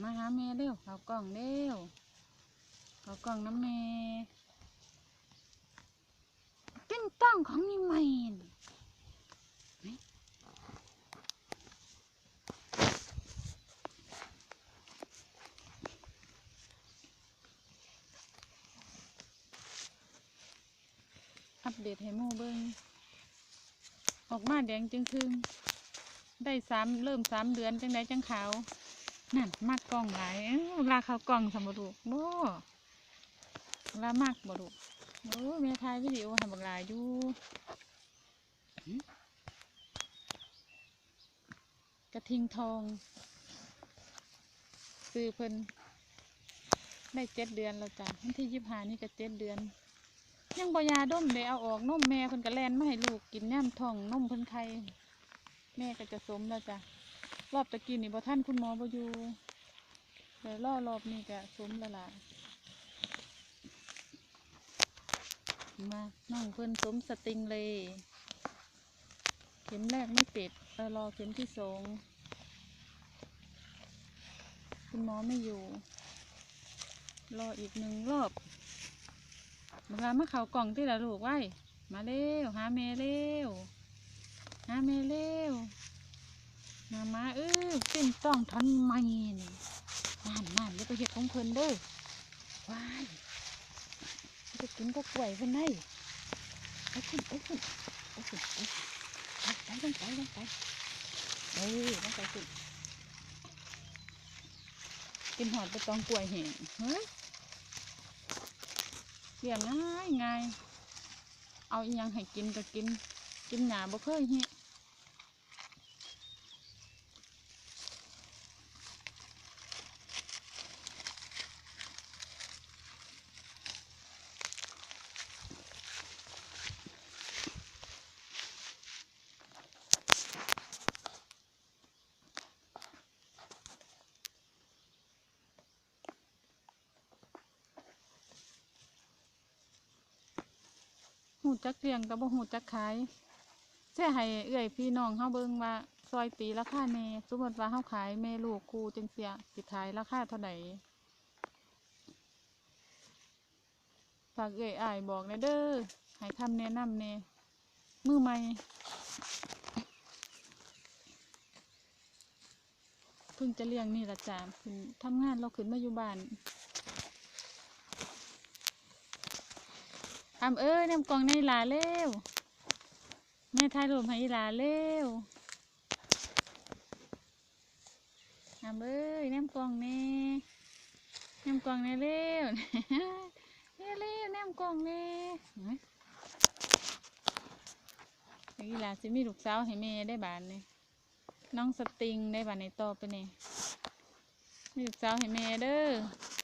มาหาแม่เร็วเขากล่องเร็วเขากล่องน้ำแม่กินต้องของนี่ใหม่อัปเดตให้หมู่เบิ้งออกมาแดงจึงครึงได้สามเริ่มสามเดือนจังไดจังขาว นั่นมากกล้องหลายเวลาเขากล้องสมบูรณ์บ่เวลามากบ่ลูกโอ้แม่ถ่ายวิดีโอทำบักลายอยู่กระทิงทอง ซื้อเพิ่นได้เจ็ดเดือนแล้วจ้ะวันที่ยี่สิบห้านี่ก็เจ็ดเดือน ยังบ่ยาดมเลยเอาออกนมแม่เพิ่นก็แลนมาให้ลูกกินย่ำทองนมเพิ่นไข่แม่ก็จะสมแล้วจ้ะ รอบตะกี้นี่บ่ท่านคุณหมอบ่อยู่เดี๋ยวรอรอบนี้ก็สมละล่ะมาน้องเพิ่นสมสติงเลย เข็มแรกไม่ติดรอเข็มที่สองคุณหมอไม่อยู่ รออีกหนึ่งรอบเวลามาเขากล่องที่ละลูกไว้ มาเร็วหาแม่เร็วหาแม่เร็ว มามาเออเป็นต้องทันไม่นี่นั่นนั่นเดี๋ยวไปเห็ดของเพิ่นเด้อว้ายจะกินก็กล้วยเพิ่นได้ไปขึ้นไปขึ้นไปขึ้นไปไปลงไปลงไปเออลงไปขึ้นกินหอดไปต้องกล้วยแห้งเฮ้ยเลี้ยงง่ายง่ายเอาอีหยังให้กินก็กิน กินหยาบ่เคยเหี้ย หูจักเลี้ยงกับบ่หูจักขายแค่ให้เอื้อยพี่น้องเฮาเบิ่งว่าซอยตีราคาแน่สมมติว่าเฮาขายแม่ลูกคูจังเสียสิขายราคาเท่าไหร่ฝากเอื้อยอ้ายบอกแน่เด้อให้คำแนะนำแน่มือใหม่เพิ่งจะเลี้ยงนี่ละจ้าขึ้นทำงานเราขึ้นมาอยู่บ้าน ทำเอ้ยน้ำกองในหลาเร็วแม่ถ่ายรูปให้อีหลาเร็วทำเอ้ยน้ำกองแน่น้ำกองแน่เร็วเร็วเร็วน้ำกองแน่เฮ้ยเดี๋ยวอีลาจะมีลูกสาวให้แม่ได้บานนี่น้องสติงได้บานในต่อไปเนี่ยมีลูกสาวให้แม่เด้อ